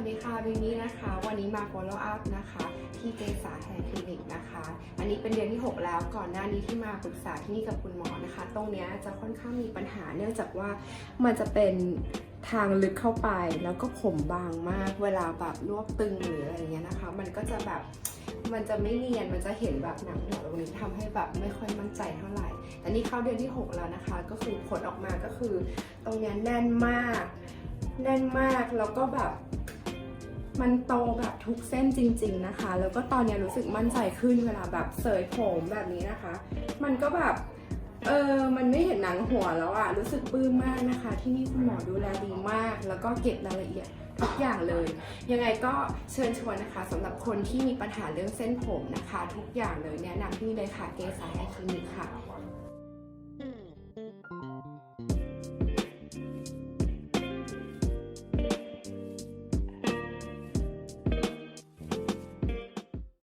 วัสดีค่ะวินนี่นะคะ วันนี้มา follow up นะคะ ที่เกษาแฮร์คลินิกนะคะ อันนี้เป็นเดือนที่ 6 แล้วก่อนหน้านี้ที่มาปรึกษาที่นี่กับคุณหมอนะคะ ตรงนี้จะค่อนข้างมีปัญหาเนื่องจากว่ามันจะเป็นทางลึกเข้าไปแล้วก็ผมบางมาก เวลาแบบรวบตึงหรืออะไรเงี้ยนะคะ มันก็จะแบบมันจะไม่เนียน มันจะเห็นแบบหนังหัวตรงนี้ทำให้แบบไม่ค่อยมั่นใจเท่าไหร่ แต่นี่เข้าเดือนที่ 6 แล้วนะคะ ก็คือผลออกมาก็คือ ตรงนี้แน่นมาก แน่นมากแล้วก็แบบ มันโตแบบทุกเส้นจริง ๆนะคะ แล้วก็ตอนนี้รู้สึกมั่นใจขึ้นเวลาแบบเสยผมแบบนี้นะคะ มันก็แบบเออ มันไม่เห็นหนังหัวแล้วอะรู้สึกปลื้มมากนะคะ ที่นี่คุณหมอดูแลดีมาก แล้วก็เก็บรายละเอียดทุกอย่างเลย ยังไงก็เชิญชวนนะคะสำหรับคนที่มีปัญหาเรื่องเส้นผมนะคะ ทุกอย่างเลยแนะนำที่นี่เลยค่ะเกสาแฮร์คลินิ